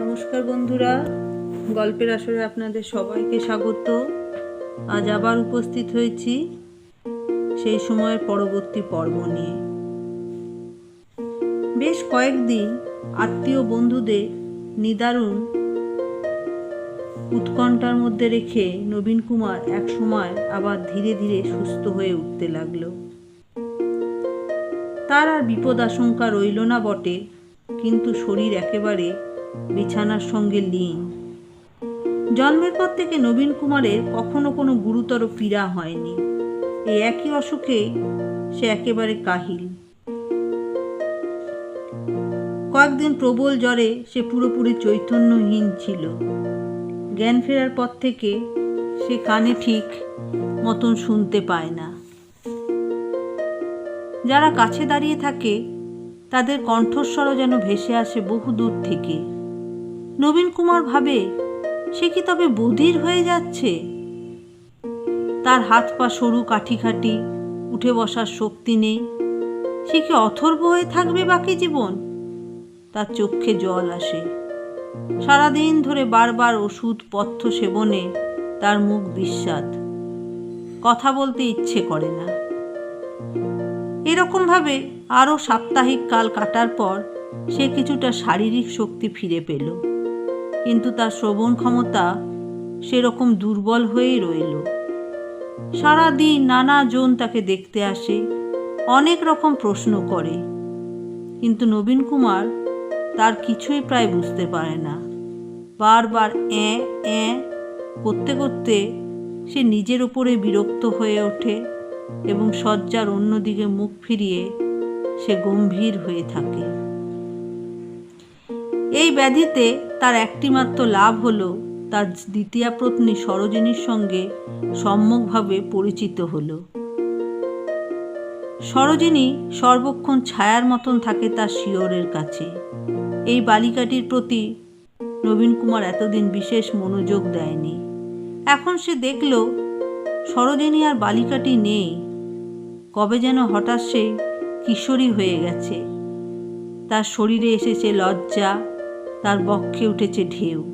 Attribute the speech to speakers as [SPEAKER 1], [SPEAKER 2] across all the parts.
[SPEAKER 1] নমস্কার বন্ধুরা, গল্পের আসরে আপনাদের সবাইকে স্বাগত। আজ আবার উপস্থিত হয়েছি সেই সময়ের পরবর্তী পর্ব নিয়ে। বেশ কয়েকদিন আত্মীয় বন্ধুদের নিদারুণ উৎকণ্ঠার মধ্যে রেখে নবীন কুমার এক সময় আবার ধীরে ধীরে সুস্থ হয়ে উঠতে লাগল। তার আর বিপদ আশঙ্কা রইল না বটে, কিন্তু শরীর একেবারে বিছানার সঙ্গে লীন। জন্মের পর থেকে নবীন কুমারের কখনো কোনো গুরুতর পীড়া হয়নি। এই একই অসুখে সে একেবারে কাহিল। কয়েকদিন প্রবল জ্বরে সে পুরোপুরি চৈতন্যহীন ছিল। জ্ঞান ফেরার পর থেকে সে কানে ঠিক মতন শুনতে পায় না। যারা কাছে দাঁড়িয়ে থাকে, তাদের কণ্ঠস্বরও যেন ভেসে আসে বহু দূর থেকে। নবীন কুমার ভাবে, সে কি তবে বধির হয়ে যাচ্ছে? তার হাত পা সরু কাঠি খাটি উঠে বসার শক্তি নেই। সে কি অথর্ব হয়ে থাকবে বাকি জীবন? তার চোখে জল আসে। সারাদিন ধরে বারবার ওষুধ, পথ্য সেবনে তার মুখ বিস্বাদ। কথা বলতে ইচ্ছে করে না। এরকমভাবে আরও সাপ্তাহিক কাল কাটার পর সে কিছুটা শারীরিক শক্তি ফিরে পেল। কিন্তু তার শ্রবণ ক্ষমতা সেরকম দুর্বল হয়েই রইল। সারাদিন নানা জন তাকে দেখতে আসে, অনেক রকম প্রশ্ন করে। কিন্তু নবীন কুমার তার কিছুই প্রায় বুঝতে পারে না। বারবার অ্যাঁ অ্যাঁ করতে করতে সে নিজের ওপরে বিরক্ত হয়ে ওঠে এবং শয্যার অন্যদিকে মুখ ফিরিয়ে সে গম্ভীর হয়ে থাকে। এই ব্যাধিতে তার একটিমাত্র লাভ হলো তার দ্বিতীয়া পত্নী সরোজিনীর সঙ্গে সম্যকভাবে পরিচিত হলো। সরোজিনী সর্বক্ষণ ছায়ার মতন থাকে তার শিয়রের কাছে। এই বালিকাটির প্রতি নবীন কুমার এতদিন বিশেষ মনোযোগ দেয়নি। এখন সে দেখল, সরোজিনী আর বালিকাটি নেই। কবে যেন হঠাৎ সে কিশোরী হয়ে গেছে। তার শরীরে এসেছে লজ্জা তার বক্ষে উঠেছে ঢেউ।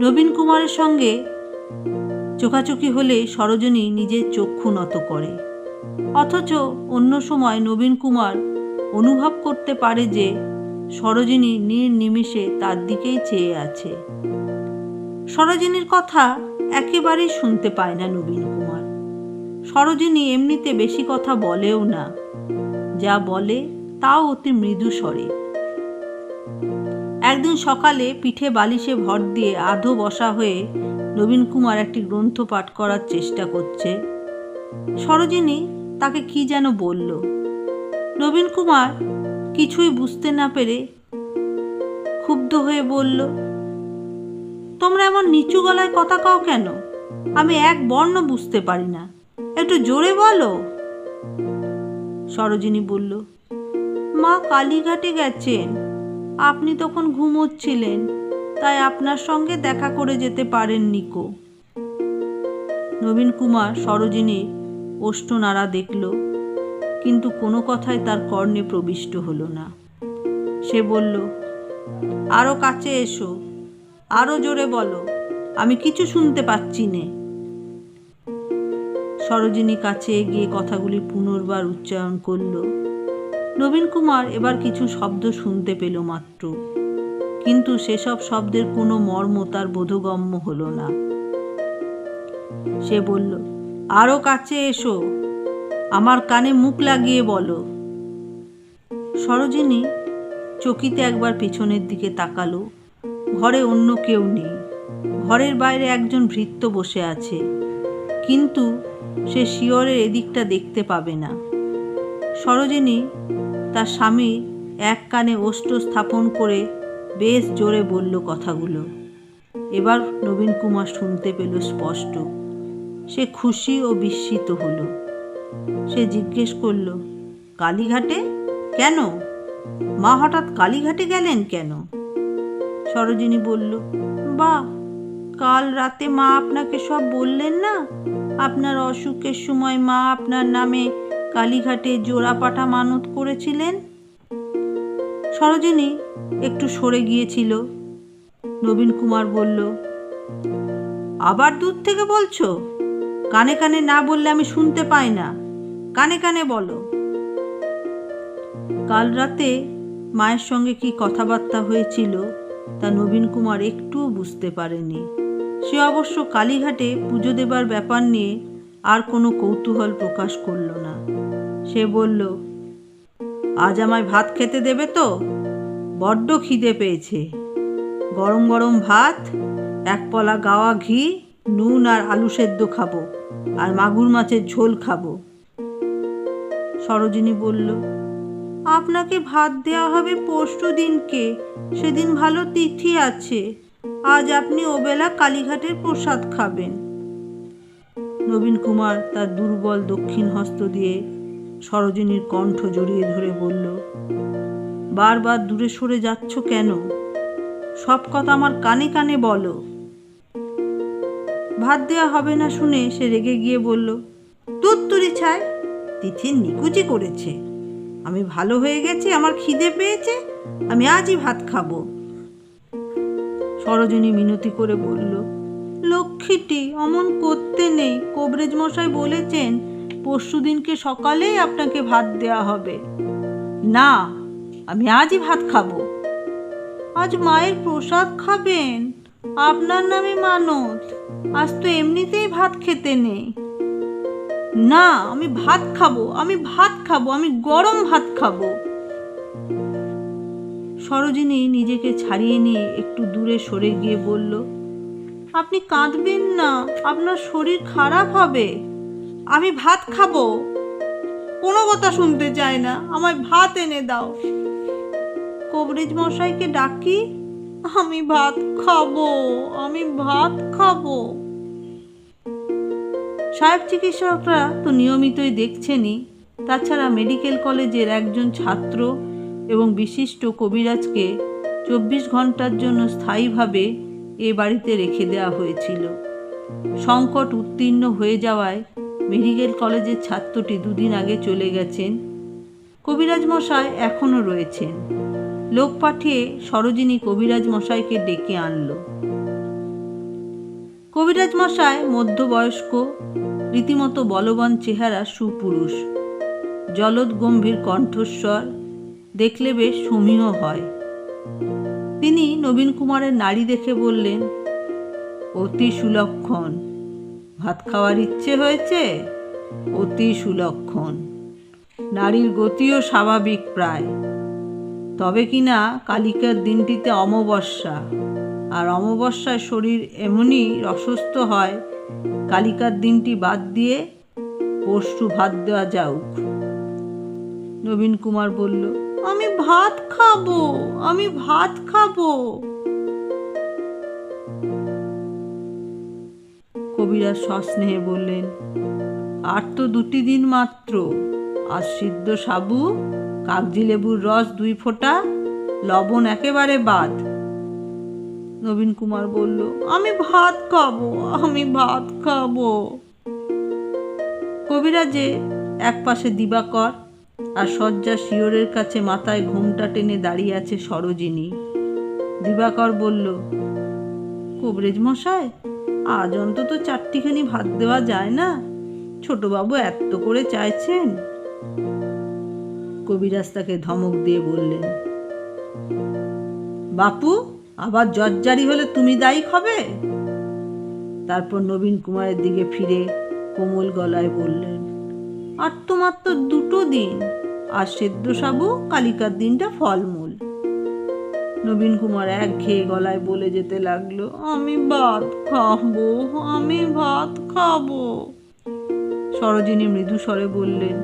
[SPEAKER 1] নবীন কুমারের সঙ্গে চোখাচোখি হলে সরোজিনী নিজের চক্ষু নত করে। অথচ অন্য সময় নবীন কুমার অনুভব করতে পারে যে সরোজিনী নির্নিমিষে তার দিকেই চেয়ে আছে। সরোজিনীর কথা একেবারেই শুনতে পায় না নবীন কুমার। সরোজিনী এমনিতে বেশি কথা বলেও না। যা বলে তাও অতি মৃদু স্বরে। একদিন সকালে পিঠে বালিশে ভর দিয়ে আধো বসা হয়ে নবীন কুমার একটি গ্রন্থ পাঠ করার চেষ্টা করছে। সরোজিনী তাকে কি যেন বলল। নবীন কুমার কিছুই বুঝতে না পেরে ক্ষুব্ধ হয়ে বলল, তোমরা এমন নিচু গলায় কথা কাও কেন? আমি এক বর্ণ বুঝতে পারি না। একটু জোরে বলো। সরোজিনী বলল, মা কালীঘাটে গেছেন। আপনি তখন ঘুমোচ্ছিলেন, তাই আপনার সঙ্গে দেখা করে যেতে পারেন নিকো। নবীন কুমার সরোজিনী ওষ্ঠ নাড়া দেখল, কিন্তু কোনো কথাই তার কর্ণে প্রবিষ্ট হলো না। সে বলল আরও কাছে এসো আরও জোরে বলো, আমি কিছু শুনতে পাচ্ছি নে। সরোজিনী কাছে এগিয়ে কথাগুলি পুনর্বার উচ্চারণ করল নবীন কুমার এবার কিছু শব্দ শুনতে পেল মাত্র। কিন্তু সেসব শব্দের কোনো মর্ম তার বোধগম্য হলো না। সে বলল আরও কাছে এসো। আমার কানে মুখ লাগিয়ে বলো। সরোজিনী চকিতে একবার পেছনের দিকে তাকালো। ঘরে অন্য কেউ নেই। ঘরের বাইরে একজন ভৃত্য বসে আছে। কিন্তু সে শিয়রের এদিকটা দেখতে পাবে না। সরোজিনী তার স্বামী এক কানে ওষ্ঠ স্থাপন করে বেশ জোরে বলল কথাগুলো। এবার নবীন কুমার শুনতে পেল স্পষ্ট। সে খুশি ও বিস্মিত হলো। সে জিজ্ঞেস করল, কালীঘাটে? কেন? মা হঠাৎ কালীঘাটে গেলেন কেন? সরোজিনী বলল বা কাল রাতে মা আপনাকে সব বললেন না? আপনার অসুখের সময় মা আপনার নামে কালীঘাটে জোড়া পাঠা মানত করেছিলেন? সরোজিনী একটু সরে গিয়েছিল। নবীন কুমার বলল, আবার দূর থেকে বলছো? কানে কানে না বললে আমি শুনতে পাই না। কানে কানে বলো। কাল রাতে মায়ের সঙ্গে কি কথাবার্তা হয়েছিল তা নবীন কুমার একটুও বুঝতে পারেনি। সে অবশ্য কালীঘাটে পুজো দেবার ব্যাপার নিয়ে আর কোনো কৌতূহল প্রকাশ করল না। সে বলল, আজ আমায় ভাত খেতে দেবে তো? বড্ড খিদে পেয়েছে। গরম গরম ভাত, এক পলা গাওয়া ঘি, নুন আর আলু সেদ্ধ খাব আর মাগুর মাছের ঝোল খাব। সরোজিনী বলল, আপনাকে ভাত দেওয়া হবে পরশু দিনকে। সেদিন ভালো তিথি আছে। আজ আপনি ওবেলা কালীঘাটের প্রসাদ খাবেন। নবীন কুমার তার দুর্বল দক্ষিণ হস্ত দিয়ে সরোজিনীর কণ্ঠ জড়িয়ে ধরে বলল, বারবার দূরে সরে যাচ্ছ কেন? সব কথা আমার কানে কানে বলো। ভাত দেওয়া হবে না শুনে সে রেগে গিয়ে বলল তুত্তুরি ছাই, তিথি নিকুচি করেছে। আমি ভালো হয়ে গেছি, আমার খিদে পেয়েছে, আমি আজই ভাত খাব। সরোজিনী মিনতি করে বলল লক্ষ্মীটি অমন করতে নেই। কবরেজ মশাই বলেছেন, পরশু দিনকে সকালেই আপনাকে ভাত দেয়া হবে। না, আমি আজই ভাত খাব। আজ মায়ের প্রসাদ খাবেন? আপনার নামে মানত। আজ তো এমনিতেই ভাত খেতে নেই। না, আমি ভাত খাব, আমি ভাত খাব, আমি গরম ভাত খাব। সরোজিনী নিজেকে ছাড়িয়ে নিয়ে একটু দূরে সরে গিয়ে বলল আপনি কাঁদবেন না, আপনার শরীর খারাপ হবে। আমি ভাত খাব। কোনো কথা শুনতে চাই না, আমায় ভাত এনে দাও। কবরেজ মশাইকে ডাকি, আমি ভাত খাব, আমি ভাত খাব। সাহেব চিকিৎসকরা তো নিয়মিতই দেখছেনই। তাছাড়া মেডিকেল কলেজের একজন ছাত্র এবং বিশিষ্ট কবিরাজকে চব্বিশ ঘণ্টার জন্য স্থায়ীভাবে এ বাড়িতে রেখে দেওয়া হয়েছিল। সংকট উত্তীর্ণ হয়ে যাওয়ায় মেডিকেল কলেজের ছাত্রটি দুদিন আগে চলে গেছেন। কবিরাজ মশাই এখনও রয়েছেন। লোক পাঠিয়ে সরোজিনী কবিরাজ মশাইকে ডেকে আনল। কবিরাজ মশাই মধ্যবয়স্ক, রীতিমতো বলবান চেহারা সুপুরুষ। জলদ গম্ভীর কণ্ঠস্বর, দেখলে বেশ সমীহ হয়। তিনি নবীন কুমারের নারী দেখে বললেন, অতি সুলক্ষণ। ভাত খাওয়ার ইচ্ছে হয়েছে? অতি সুলক্ষণ। নারীর গতিও স্বাভাবিক প্রায়। তবে কিনা কালিকার দিনটিতে অমাবস্যা? আর অমাবস্যায় শরীর এমনই অসুস্থ হয়, কালিকার দিনটি বাদ দিয়ে পরশু ভাত দেওয়া যাউক। নবীন কুমার বলল আমি ভাত খাব, আমি ভাত খাব। কবিরা সস্নেহে বললেন, আর তো দুটি দিন মাত্র। আর সিদ্ধ সাবু, কাগজি লেবুর রস দুই ফোঁটা, লবণ একেবারে বাদ। নবীন কুমার বলল, আমি ভাত খাব, আমি ভাত খাব। কবিরাজে এক পাশে দিবাকর আর শয্যা শিওরের কাছে মাথায় ঘুমটা টেনে দাঁড়িয়ে আছে সরোজিনী। দিবাকর বলল, কবরেজ মশাই আজ অন্তত চারটিখানি ভাত দেওয়া যায় না? ছোটবাবু এত করে চাইছেন? কবিরাজ তাকে ধমক দিয়ে বললেন, বাপু, আবার জর্জারি হলে তুমি দায়ী হবে? তারপর নবীন কুমারের দিকে ফিরে কোমল গলায় বললেন আর তো মাত্র দুটো দিন। আর সেদ্ধ সাবু কালিকার দিনটা ফলমূল। নবীন কুমার এক ঘেয়ে গলায় বলে যেতে লাগল, আমি ভাত খাব, আমি ভাত খাব। সরোজিনী মৃদু স্বরে বললেন,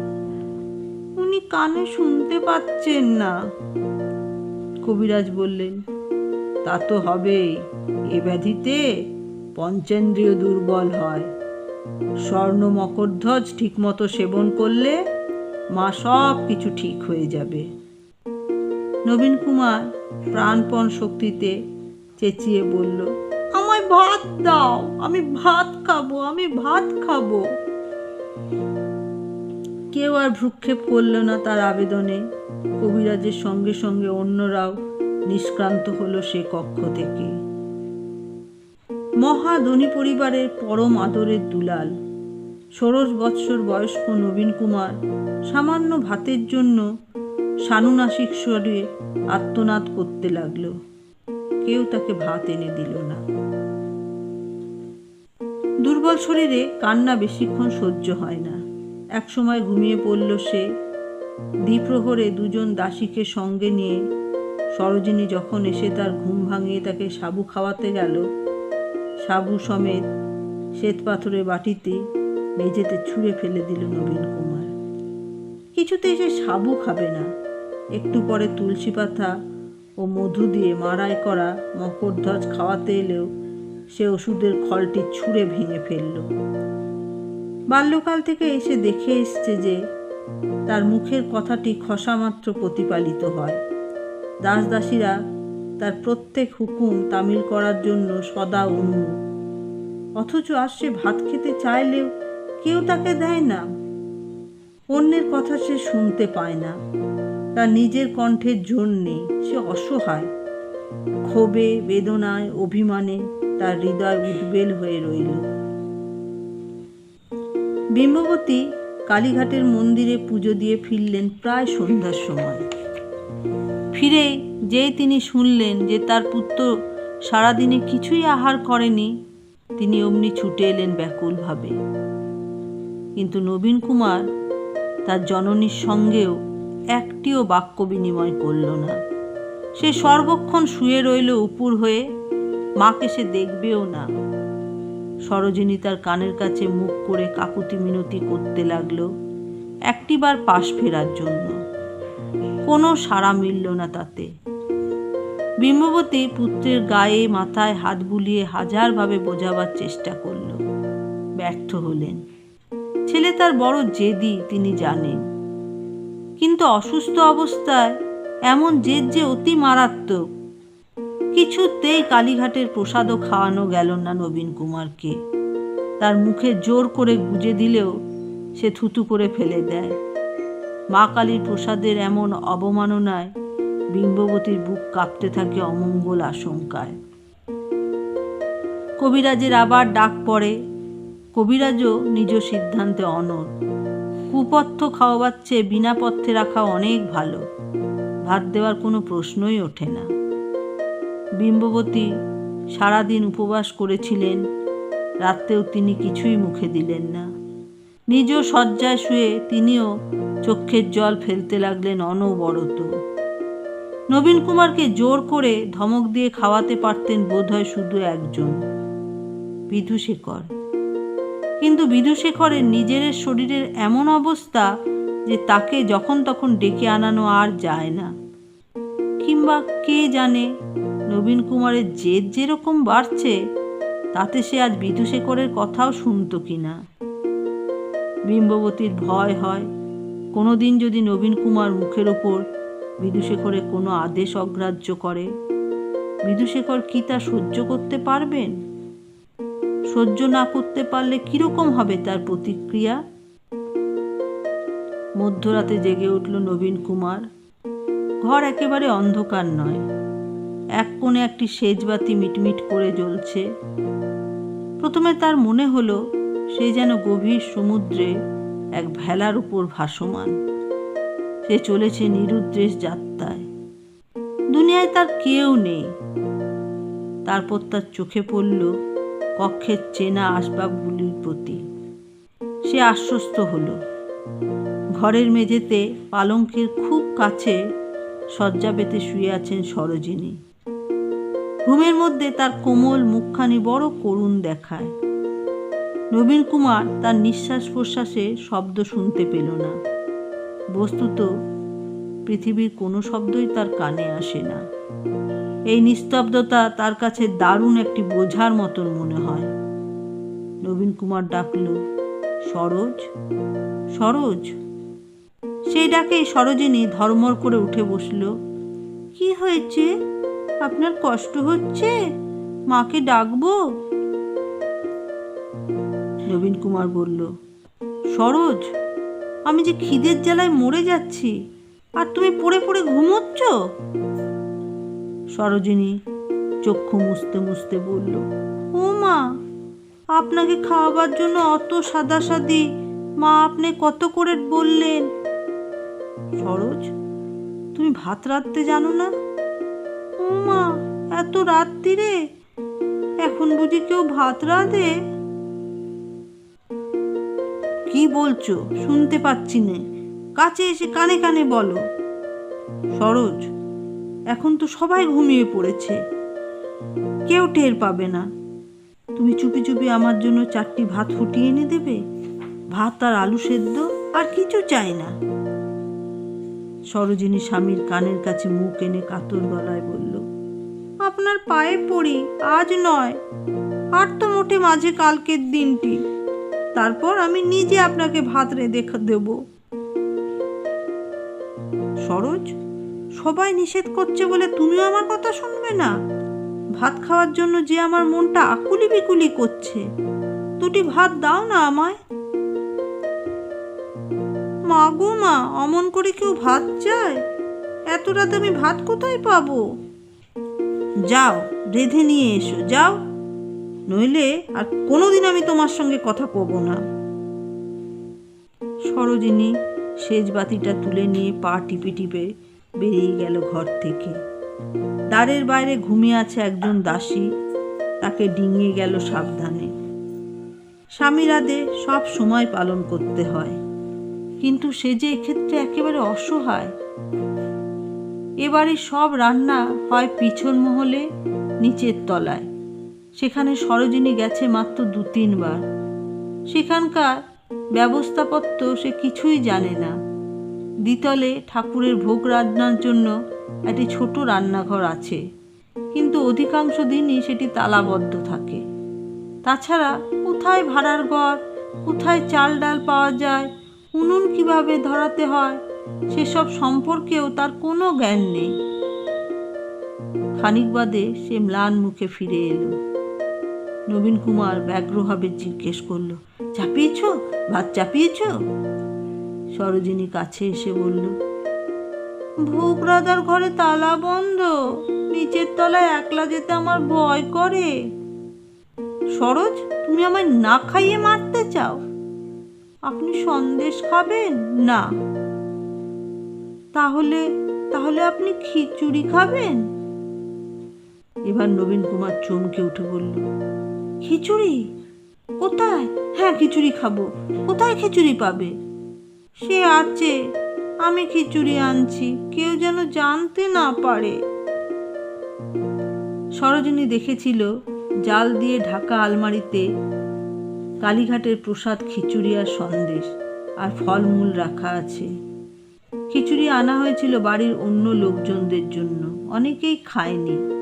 [SPEAKER 1] উনি কানে শুনতে পাচ্ছেন না। কবিরাজ বললেন, তা তো হবেই, এ ব্যাধিতে পঞ্চেন্দ্রিয় দুর্বল হয়। স্বর্ণ মকরধ্বজ ঠিকমতো সেবন করলে মা সব কিছু ঠিক হয়ে যাবে। নবীন কুমার প্রাণপণ শক্তিতে চেঁচিয়ে বলল, আমায় ভাত দাও, আমি ভাত খাব, আমি ভাত খাব। কেউ আর ভ্রুক্ষেপ করল না তার আবেদনে। কবিরাজের সঙ্গে সঙ্গে অন্যরাও নিষ্ক্রান্ত হলো সে কক্ষ থেকে। মহাধনী পরিবারের পরম আদরের দুলাল। ষোড়শ বৎসর বয়স্ক নবীন কুমার সামান্য ভাতের জন্য সানুনাসিক স্বরে আত্মনাদ করতে লাগল। কেউ তাকে ভাত এনে দিল না। দুর্বল শরীরে কান্না বেশিক্ষণ সহ্য হয় না। একসময় ঘুমিয়ে পড়ল সে। দ্বিপ্রহরে দুজন দাসীকে সঙ্গে নিয়ে সরোজিনী যখন এসে তার ঘুম ভাঙিয়ে তাকে সাবু খাওয়াতে গেল সাবু সমেত শ্বেত পাথরের বাটিতে মেঝেতে ছুঁড়ে ফেলে দিল নবীন কুমার। কিছুতেই সে সাবু খাবে না। একটু পরে তুলসী পাতা ও মধু দিয়ে মারাই করা মকরধ্বজ খাওয়াতে এলেও সে ওষুধের খলটি ছুঁড়ে ভেঙে ফেলল। বাল্যকাল থেকে এসে দেখে এসছে যে তার মুখের কথাটি খসামাত্র প্রতিপালিত হয়। দাস দাসীরা তার প্রত্যেক হুকুম তামিল করার জন্য সদা উন্মুখ অথচ আর সে ভাত খেতে চাইলেও কেউ তাকে দেয় না। অন্যের কথা সে শুনতে পায় না। তার নিজের কণ্ঠের জোর নেই, সে অসহায়। ক্ষোভে, বেদনায়, অভিমানে তার হৃদয় উদ্বেল হয়ে রইল। বিম্ববতী কালীঘাটের মন্দিরে পুজো দিয়ে ফিরলেন প্রায় সন্ধ্যার সময়। ফিরে যেই তিনি শুনলেন যে তার পুত্র সারাদিনে কিছুই আহার করেনি, তিনি অমনি ছুটে এলেন ব্যাকুলভাবে। কিন্তু নবীন কুমার তার জননীর সঙ্গেও একটিও বাক্য বিনিময় করল না। সে সর্বক্ষণ শুয়ে রইল উপুর হয়ে, মাকে সে দেখবেও না। সরোজিনী তার কানের কাছে মুখ করে কাকুতি মিনতি করতে লাগল, একটিবার পাশ ফেরার জন্য। কোনো সাড়া মিলল না তাতে। বিম্ববতী পুত্রের গায়ে মাথায় হাত বুলিয়ে হাজারভাবে বোঝাবার চেষ্টা করল। ব্যর্থ হলেন। ছেলে তার বড় জেদি, তিনি জানেন। কিন্তু অসুস্থ অবস্থায় এমন জেদ যে অতি মারাত্মক। কিছুতেই কালীঘাটের প্রসাদও খাওয়ানো গেল না নবীন কুমারকে। তার মুখে জোর করে গুজে দিলেও সে থুতু করে ফেলে দেয়। মা কালীর প্রসাদের এমন অবমাননায় বিম্ববতীর বুক কাঁপতে থাকে অমঙ্গল আশঙ্কায়। কবিরাজের আবার ডাক পড়ে, কবিরাজও নিজ সিদ্ধান্তে অনর কুপথ্য খাওয়াবার চেয়ে বিনা পথ্যে রাখা অনেক ভালো, ভাত দেওয়ার কোনো প্রশ্নই ওঠে না। বিম্ববতী সারাদিন উপবাস করেছিলেন, রাত্রেও তিনি কিছুই মুখে দিলেন না। নিজ শয্যায় শুয়ে তিনিও চক্ষের জল ফেলতে লাগলেন অনবরত। নবীন কুমারকে জোর করে ধমক দিয়ে খাওয়াতে পারতেন বোধহয় শুধু একজন বিধুশেখর কিন্তু বিধুশেখরের নিজের শরীরের এমন অবস্থা যে তাকে যখন তখন ডেকে আনানো আর যায় না। কিংবা কে জানে নবীন কুমারের জেদ যেরকম বাড়ছে, তাতে সে আজ বিধুশেখরের কথাও শুনতো কিনা। বিম্ববতীর ভয় হয়, কোনোদিন যদি নবীন কুমার মুখের ওপর বিদুশেখরের কোনো আদেশ অগ্রাহ্য করে? বিদুশেখর কি তা সহ্য করতে পারবেন? সহ্য না করতে পারলে কীরকম হবে তার প্রতিক্রিয়া? মধ্যরাতে জেগে উঠল নবীন কুমার। ঘর একেবারে অন্ধকার নয়। এক কোণে একটি সেজবাতি মিটমিট করে জ্বলছে। প্রথমে তার মনে হলো, সে যেন গভীর সমুদ্রে এক ভেলার উপর ভাসমান। সে চলেছে নিরুদ্দেশ যাত্রায়। দুনিয়ায় তার কেউ নেই। তারপর তার চোখে পড়ল কক্ষের চেনা আসবাবগুলির প্রতি। সে আশ্বস্ত হলো। ঘরের মেঝেতে পালঙ্কের খুব কাছে শয্যা পেতে শুয়ে আছেন সরোজিনী। ঘুমের মধ্যে তার কোমল মুখখানি বড় করুণ দেখায়। নবীন কুমার তার নিঃশ্বাস প্রশ্বাসে শব্দ শুনতে পেল না। বস্তুত পৃথিবীর কোনো শব্দই তার কানে আসে না। এই নিস্তব্ধতা তার কাছে দারুণ একটি বোঝার মতন মনে হয়। নবীন কুমার ডাকল, সরোজ সরোজ? সেই ডাকে সরোজিনী ধর্মর করে উঠে বসল, কি হয়েছে? আপনার কষ্ট হচ্ছে? মাকে ডাকবো? নবীন কুমার বলল, সরোজ আমি যে খিদের জ্বালায় মরে যাচ্ছি। আর তুমি পড়ে পড়ে ঘুমোচ্ছ? সরোজিনী চক্ষু মুছতে মুছতে বলল, ও মা, আপনাকে খাওয়াবার জন্য অত সাদাসাদি, মা আপনি কত করে বললেন? সরোজ, তুমি ভাত রাঁধতে জানো না? ও মা, এত রাত্রিরে এখন বুঝি কেউ ভাত রাঁধে? কি বলছো? শুনতে পাচ্ছি না। কাছে এসে কানে কানে বলো। সরোজ, এখন তো সবাই ঘুমিয়ে পড়েছে। কেউ টের পাবে না। তুমি চুপি চুপি আমার জন্য চারটি ভাত ফুটিয়ে এনে দেবে? ভাত আর আলু সেদ্ধ? আর কিছু চাই না। সরোজিনী স্বামীর কানের কাছে মুখ এনে কাতর গলায় বলল, আপনার পায়ে পড়ি, আজ নয়। আর তো মোটে মাঝে কালকের দিনটি। তারপর আমি নিজে আপনাকে ভাত রেঁধে দেব। সরোজ, সবাই নিষেধ করছে বলে তুমিও আমার কথা শুনবে না? ভাত খাওয়ার জন্য যে আমার মনটা আকুলি বিকুলি করছে, দুটি ভাত দাও না আমায়। মা গো মা, অমন করে কেউ ভাত চায়? এত রাতে আমি ভাত কোথায় পাবো? যাও, রেঁধে নিয়ে এসো, যাও। নইলে আর কোনোদিন আমি তোমার সঙ্গে কথা কব না। সরোজিনী সেজ বাতিটা তুলে নিয়ে পা টিপে টিপে বেরিয়ে গেল ঘর থেকে। দ্বারের বাইরে ঘুমিয়ে আছে একজন দাসী, তাকে ডিঙিয়ে গেল সাবধানে। স্বামীরাদে সব সময় পালন করতে হয়, কিন্তু সে যে এক্ষেত্রে একেবারে অসহায়। এবারে সব রান্না হয় পিছন মহলে, নিচের তলায়। সেখানে সরোজিনী গেছে মাত্র দু তিনবার। সেখানকার ব্যবস্থাপত্র সে কিছুই জানে না। দ্বিতলে ঠাকুরের ভোগ রান্নার জন্য একটি ছোট রান্নাঘর আছে, কিন্তু অধিকাংশ দিনই সেটি তালাবদ্ধ থাকে। তাছাড়া কোথায় ভাড়ার ঘর, কোথায় চাল ডাল পাওয়া যায়, উনুন কীভাবে ধরাতে হয়, সেসব সম্পর্কেও তার কোনো জ্ঞান নেই। খানিক বাদে সে ম্লান মুখে ফিরে এলো। নবীন কুমার ব্যগ্রভাবে জিজ্ঞেস করল, চাপিয়েছ? ভাত চাপিয়েছ? সরোজিনী কাছে এসে বলল, ভোগ রাজার ঘরে তালা বন্ধ, নিচের তলায় একলা যেতে আমার ভয় করে। সরোজ, তুমি আমায় না খাইয়ে মারতে চাও? আপনি সন্দেশ খাবেন? না। তাহলে তাহলে আপনি খিচুড়ি খাবেন? এবার নবীন কুমার চমকে উঠে বলল খিচুড়ি? কোথায়? হ্যাঁ খিচুড়ি খাব। কোথায় খিচুড়ি পাবে? সে আছে, আমি খিচুড়ি আনছি। কেউ যেন জানতে না পারে। সরোজিনী দেখেছিল জাল দিয়ে ঢাকা আলমারিতে কালীঘাটের প্রসাদ, খিচুড়ি আর সন্দেশ আর ফলমূল রাখা আছে। খিচুড়ি আনা হয়েছিল বাড়ির অন্য লোকজনদের জন্য। অনেকেই খায়নি।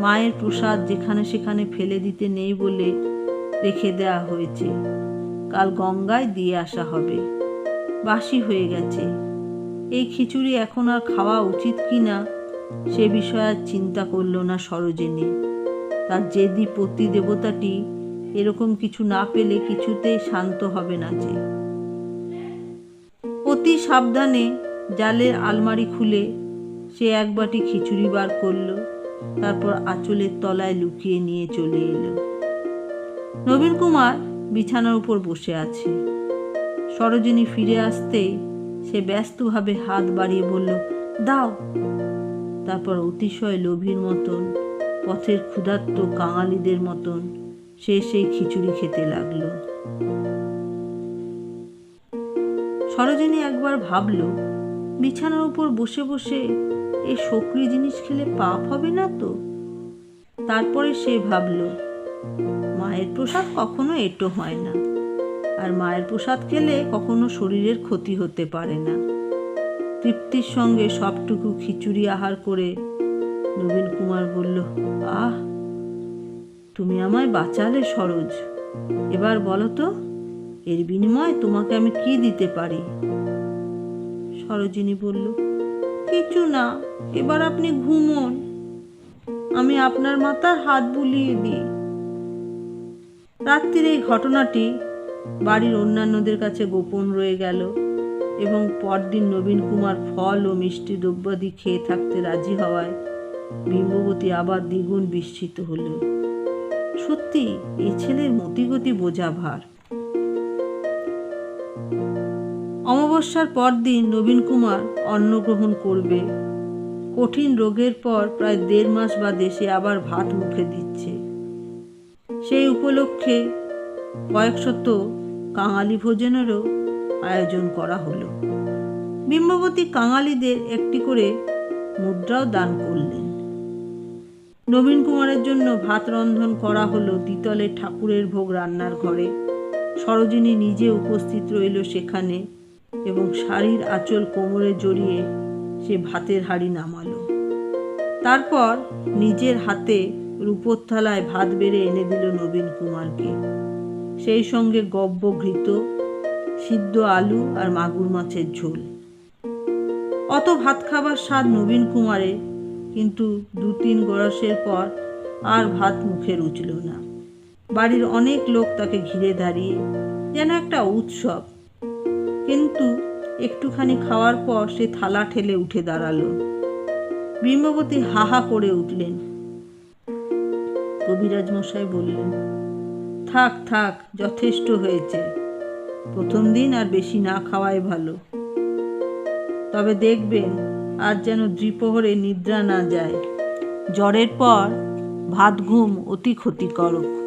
[SPEAKER 1] মায়ের প্রসাদ যেখানে সেখানে ফেলে দিতে নেই বলে রেখে দেওয়া হয়েছে। কাল গঙ্গায় দিয়ে আসা হবে। বাসি হয়ে গেছে। এই খিচুড়ি এখন আর খাওয়া উচিত কি না সে বিষয়ে আর চিন্তা করল না সরোজিনী। তার জেদি পতি দেবতাটি এরকম কিছু না পেলে কিছুতেই শান্ত হবে না যে। অতি সাবধানে জালের আলমারি খুলে সে এক বাটি খিচুড়ি বার করল। তারপর আঁচলের তলায় লুকিয়ে নিয়ে চলে এলো। নবীন কুমার বিছানার উপর বসে আছে। সরোজিনী ফিরে আসতেই সে ব্যস্তভাবে হাত বাড়িয়ে বলল, দাও। তারপর অতিশয় লোভীর মতন, পথের ক্ষুধার্ত কাঙালিদের মতন সে সেই খিচুড়ি খেতে লাগল। সরোজিনী একবার ভাবল বিছানার উপর বসে বসে এই সক্রিয় জিনিস খেলে পাপ হবে না তো? তারপরে সে ভাবল, মায়ের প্রসাদ কখনো এটো হয় না। আর মায়ের প্রসাদ খেলে কখনো শরীরের ক্ষতি হতে পারে না। তৃপ্তির সঙ্গে সবটুকু খিচুড়ি আহার করে নবীন কুমার বলল, আহ, তুমি আমায় বাঁচালে সরোজ। এবার বলো তো, এর বিনিময়ে তোমাকে আমি কি দিতে পারি? সরোজিনী বলল, কিছু না, এবার আপনি ঘুমোন। আমি আপনার মাথার হাত বুলিয়ে দিই। রাত্রির এই ঘটনাটি বাড়ির অন্যান্যদের কাছে গোপন রয়ে গেল এবং পরদিন নবীন কুমার ফল ও মিষ্টি দ্রব্যাদি খেয়ে থাকতে রাজি হওয়ায় বিম্ববতী আবার দ্বিগুণ বিস্মিত হল সত্যি, এই ছেলের মতিগতি বোঝা ভার। অমাবস্যার পর দিন নবীন কুমার অন্নগ্রহণ করবে। কঠিন রোগের পর প্রায় দেড় মাস বাদে সে আবার ভাত মুখে দিচ্ছে। সেই উপলক্ষে কয়েকশত কাঙালি ভোজনেরও আয়োজন করা হলো। বিম্ববতী কাঙালিদের একটি করে মুদ্রাও দান করলেন। নবীন কুমারের জন্য ভাত রন্ধন করা হলো দ্বিতলে ঠাকুরের ভোগ রান্নার ঘরে। সরোজিনী নিজে উপস্থিত রইল সেখানে। এবং শাড়ির আঁচল কোমরে জড়িয়ে সে ভাতের হাঁড়ি নামালো। তারপর নিজের হাতে রূপোর থালায় ভাত বেড়ে এনে দিল নবীন কুমারকে। সেই সঙ্গে গব্য ঘৃত, সিদ্ধ আলু আর মাগুর মাছের ঝোল। অত ভাত খাবার স্বাদ নবীন কুমারে, কিন্তু দু তিন গরসের পর আর ভাত মুখে রুচল না। বাড়ির অনেক লোক তাকে ঘিরে দাঁড়িয়ে, যেন একটা উৎসব কিন্তু একটুখানি খাওয়ার পর সে থালা ঠেলে উঠে দাঁড়াল। বিম্ববতী হাহা করে উঠলেন। কবিরাজ মশাই বললেন, থাক থাক, যথেষ্ট হয়েছে। প্রথম দিন আর বেশি না খাওয়াই ভালো। তবে দেখবেন আর যেন দ্বিপ্রহরে নিদ্রা না যায়। জ্বরের পর ভাত ঘুম অতি ক্ষতিকারক।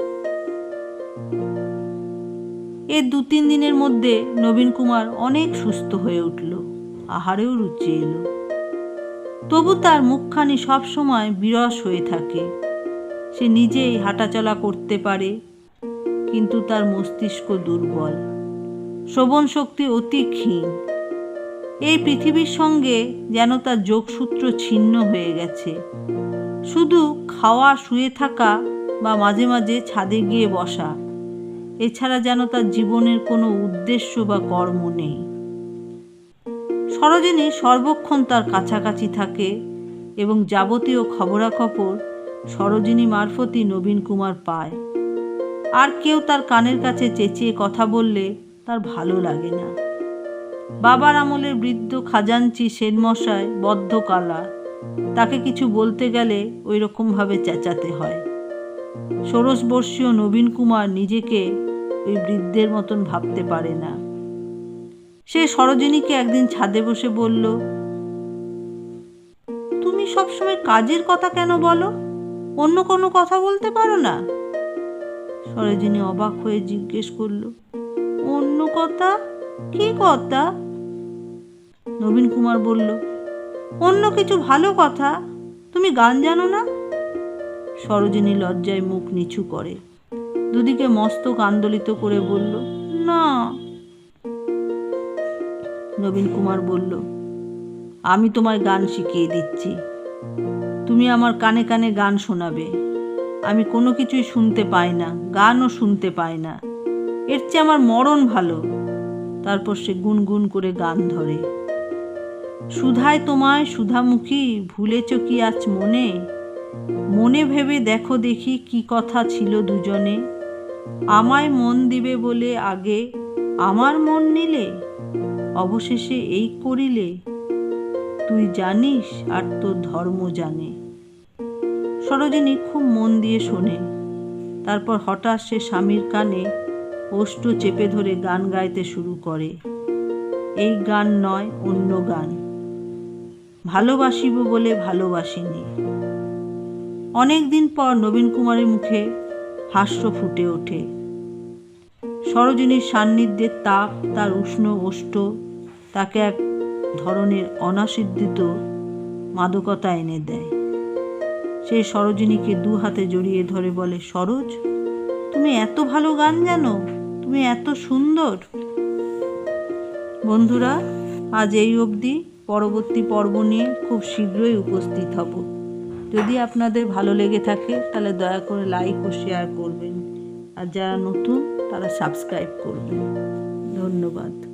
[SPEAKER 1] এর দু তিন দিনের মধ্যে নবীন কুমার অনেক সুস্থ হয়ে উঠল, আহারেও রুচি এলো। তবু তার মুখখানি সবসময় বিরস হয়ে থাকে। সে নিজেই হাঁটাচলা করতে পারে, কিন্তু তার মস্তিষ্ক দুর্বল। শ্রবণ শক্তি অতি ক্ষীণ। এই পৃথিবীর সঙ্গে যেন তার যোগসূত্র ছিন্ন হয়ে গেছে। শুধু খাওয়া, শুয়ে থাকা বা মাঝে মাঝে ছাদে গিয়ে বসা এছাড়া যেন তার জীবনের কোনো উদ্দেশ্য বা কর্ম নেই। সরোজিনী সর্বক্ষণ তার কাছাকাছি থাকে এবং যাবতীয় খবরাখবর সরোজিনী মারফতই নবীন কুমার পায়। আর কেউ তার কানের কাছে চেঁচিয়ে কথা বললে তার ভালো লাগে না। বাবার আমলের বৃদ্ধ খাজাঞ্চি সেনমশায় বদ্ধ কালা। তাকে কিছু বলতে গেলে ওই রকমভাবে চেঁচাতে হয়। ষোড়শবর্ষীয় নবীন কুমার নিজেকে ওই বৃদ্ধের মতন ভাবতে পারে না। সে সরোজিনীকে একদিন ছাদে বসে বলল, তুমি সবসময় কাজের কথা কেন বলো? অন্য কোনো কথা বলতে পারো না? সরোজিনী অবাক হয়ে জিজ্ঞেস করল, অন্য কথা? কি কথা? নবীন কুমার বলল, অন্য কিছু ভালো কথা? তুমি গান জানো না? সরোজিনী লজ্জায় মুখ নিচু করে। দুদিকে মস্তক আন্দোলিত করে বলল, না। নবীন কুমার বলল, আমি তোমায় গান শিখিয়ে দিচ্ছি। তুমি আমার কানে কানে গান শোনাবে। আমি কোনো কিছুই শুনতে পাই না, গানও শুনতে পাই না। এর চেয়ে আমার মরণ ভালো। তারপর সে গুনগুন করে গান ধরে। সুধায় তোমায় সুধামুখী, ভুলেছ কি আজ মনে? মনে ভেবে দেখো দেখি কি কথা ছিল দুজনে। আমায় মন দিবে বলে আগে আমার মন নিলে? অবশেষে এই করিলে। তুই জানিস আর তোর ধর্ম জানে। সরোজিনী খুব মন দিয়ে শোনে। তারপর হঠাৎ সে স্বামীর কানে ওষ্ঠ চেপে ধরে গান গাইতে শুরু করে। এই গান নয়, অন্য গান। ভালোবাসিব বলে ভালোবাসিনি। অনেক দিন পর নবীন কুমারের মুখে হাস্য ফুটে ওঠে। সরোজিনীর সান্নিধ্যের তাপ, তার উষ্ণ ওষ্ঠ, তাকে এক ধরনের অনাসিদ্ধিত মাদকতা এনে দেয়। সে সরোজিনীকে দু হাতে জড়িয়ে ধরে বলে, সরোজ, তুমি এত ভালো গান জানো, তুমি এত সুন্দর। বন্ধুরা, আজ এই অবধি। পরবর্তী পর্ব নিয়ে খুব শীঘ্রই উপস্থিত হব। যদি আপনাদের ভালো লেগে থাকে, তাহলে দয়া করে লাইক ও শেয়ার করবেন। আর যারা নতুন, তারা সাবস্ক্রাইব করবেন। ধন্যবাদ।